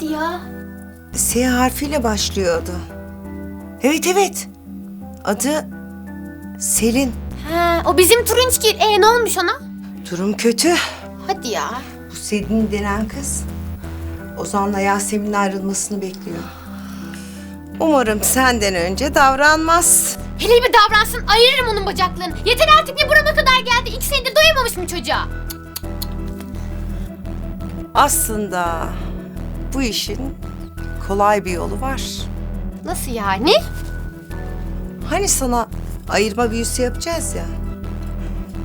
Hadi ya. S harfiyle başlıyordu. Evet evet. Adı Selin. He, o bizim Turunçgil. E ne olmuş ona? Durum kötü. Hadi ya. Bu Selin denen kız Ozan'la Yasemin'in ayrılmasını bekliyor. Umarım senden önce davranmaz. Hele bir davransın ayırırım onun bacaklarını. Yeter artık ne burama kadar geldi. İki senedir doyamamış mı çocuğa? Aslında bu işin kolay bir yolu var. Nasıl yani? Hani sana ayırma büyüsü yapacağız ya.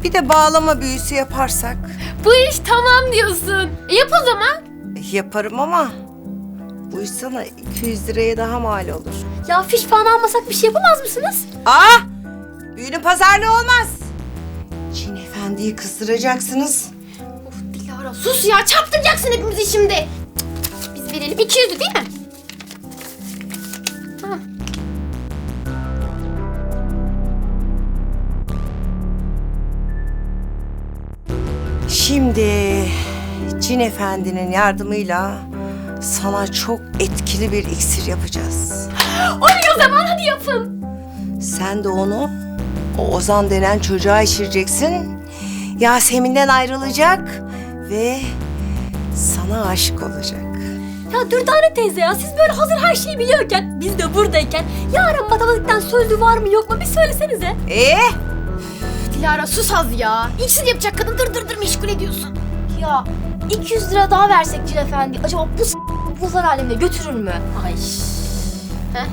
Bir de bağlama büyüsü yaparsak Bu iş tamam diyorsun. E yap o zaman. yaparım ama bu iş sana 200 liraya daha mal olur. Ya fiş falan almasak bir şey yapamaz mısınız? Aa! Büyünün pazarlığı olmaz. Cin Efendi'yi kızdıracaksınız. Of Dilara sus ya çarptıracaksın hepimizi şimdi. Verelim 200'lü değil mi? Tamam. Şimdi Cin Efendi'nin yardımıyla sana çok etkili bir iksir yapacağız. Oley o zaman hadi yapın. Sen de onu o Ozan denen çocuğa içireceksin. Yasemin'den ayrılacak ve sana aşık olacak. Ya Dürdane teyze ya siz böyle hazır her şeyi biliyorken biz de buradayken yarın matematikten sözlü var mı yok mu bir söylesenize. Ee? Dilara sus az ya. İksir yapacak kadın dır dır dır meşgul ediyorsun. Ya 200 lira daha versek Cil Efendi acaba bu s- buzlar alemine götürür mü? Ay. Heh.